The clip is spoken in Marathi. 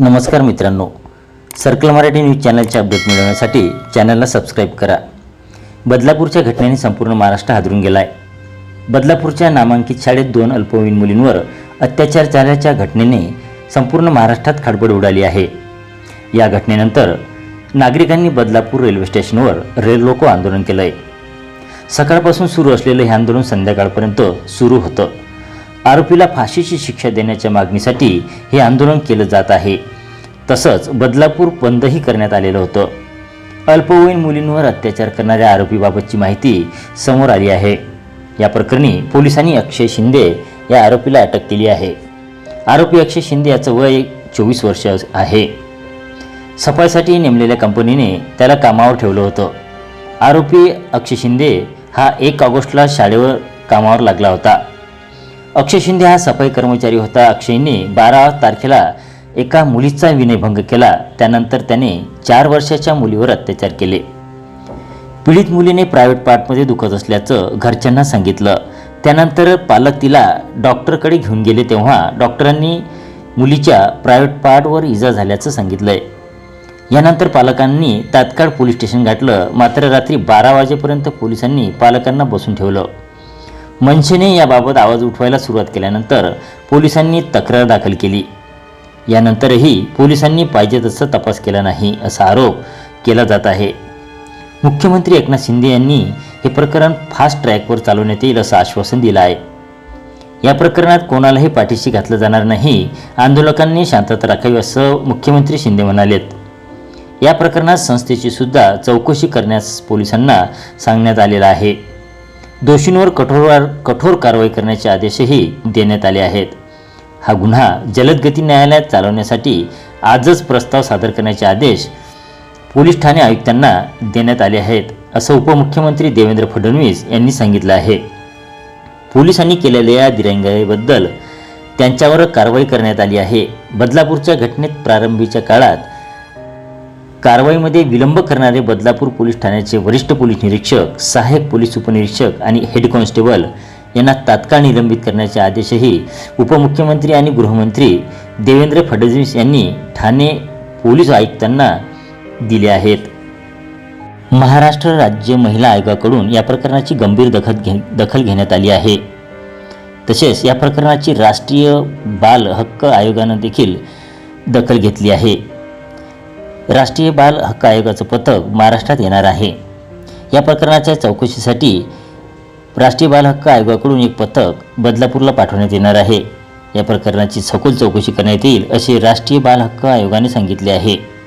नमस्कार मित्रांनो. सर्कल मराठी न्यूज चॅनलचे अपडेट मिळवण्यासाठी चॅनलला सबस्क्राईब करा. बदलापूरच्या घटनेने संपूर्ण महाराष्ट्र हादरून गेला आहे बदलापूरच्या नामांकित शाळेत दोन अल्पवयीन मुलींवर अत्याचार झाल्याच्या घटनेने संपूर्ण महाराष्ट्रात खडबड उडाली आहे. या घटनेनंतर नागरिकांनी बदलापूर रेल्वे स्टेशनवर रेल रोको आंदोलन केलं आहे सकाळपासून सुरू असलेलं हे आंदोलन संध्याकाळपर्यंत सुरू होतं. आरोपीला फाशीची शिक्षा देण्याच्या मागणीसाठी हे आंदोलन केलं जात आहे. तसंच बदलापूर बंदही करण्यात आलेलं होतं. अल्पवयीन मुलींवर अत्याचार करणाऱ्या आरोपीबाबतची माहिती समोर आली आहे. या प्रकरणी पोलिसांनी अक्षय शिंदे या आरोपीला अटक केली आहे. आरोपी अक्षय शिंदे याचं वय चोवीस वर्ष आहे. सफाईसाठी नेमलेल्या कंपनीने त्याला कामावर ठेवलं होतं. आरोपी अक्षय शिंदे हा एक ऑगस्टला शाळेवर कामावर लागला होता. अक्षय शिंदे हा सफाई कर्मचारी होता. अक्षयने बारा तारखेला एका मुलीचा विनयभंग केला. त्यानंतर त्याने चार वर्षाच्या मुलीवर अत्याचार केले. पीडित मुलीने प्रायव्हेट पार्टमध्ये दुखत असल्याचं घरच्यांना सांगितलं. त्यानंतर पालक तिला डॉक्टरकडे घेऊन गेले तेव्हा डॉक्टरांनी मुलीच्या प्रायव्हेट पार्टवर इजा झाल्याचं सांगितलंय. यानंतर पालकांनी तात्काळ पोलीस स्टेशन गाठलं. मात्र रात्री बारा वाजेपर्यंत पोलिसांनी पालकांना बसून ठेवलं. मनसेने याबाबत आवाज उठवायला सुरुवात केल्यानंतर पोलिसांनी तक्रार दाखल केली. यानंतरही पोलिसांनी पाहिजे तसं तपास केला नाही असा आरोप केला जात आहे. मुख्यमंत्री एकनाथ शिंदे यांनी हे प्रकरण फास्ट ट्रॅकवर चालवण्यात येईल असं आश्वासन दिलं आहे. या प्रकरणात कोणालाही पाठीशी घातलं जाणार नाही आंदोलकांनी शांतता राखावी असं मुख्यमंत्री शिंदे म्हणालेत. या प्रकरणात संस्थेची सुद्धा चौकशी करण्यास पोलिसांना सांगण्यात आलेलं आहे. दोषींवर कठोर कठोर कारवाई करण्याचे आदेशही देण्यात आले आहेत. हा गुन्हा जलदगती न्यायालयात चालवण्यासाठी आजच प्रस्ताव सादर करण्याचे आदेश पोलीस ठाणे आयुक्तांना देण्यात आले आहेत असं उपमुख्यमंत्री देवेंद्र फडणवीस यांनी सांगितलं आहे. पोलिसांनी केलेल्या या दिरंगाईबद्दल त्यांच्यावर कारवाई करण्यात आली आहे. बदलापूरच्या घटनेत प्रारंभीच्या काळात कारवाईमध्ये विलंब करणारे बदलापूर पोलीस ठाण्याचे वरिष्ठ पोलीस निरीक्षक सहाय्यक पोलीस उपनिरीक्षक आणि हेड कॉन्स्टेबल यांना तात्काळ निलंबित करण्याचे आदेशही उपमुख्यमंत्री आणि गृहमंत्री देवेंद्र फडणवीस यांनी ठाणे पोलीस आयुक्तांना दिले आहेत. महाराष्ट्र राज्य महिला आयोगाकडून या प्रकरणाची गंभीर दखल घे दखल घेण्यात आली आहे. तसेच या प्रकरणाची राष्ट्रीय बाल हक्क आयोगानं देखील दखल घेतली आहे. राष्ट्रीय बाल हक्क आयोगाचं पथक महाराष्ट्रात येणार आहे. या प्रकरणाच्या चौकशीसाठी राष्ट्रीय बाल हक्क आयोगाकडून एक पथक बदलापूरला पाठवण्यात येणार आहे. या प्रकरणाची सखोल चौकशी करण्यात येईल असे राष्ट्रीय बाल हक्क आयोगाने सांगितले आहे.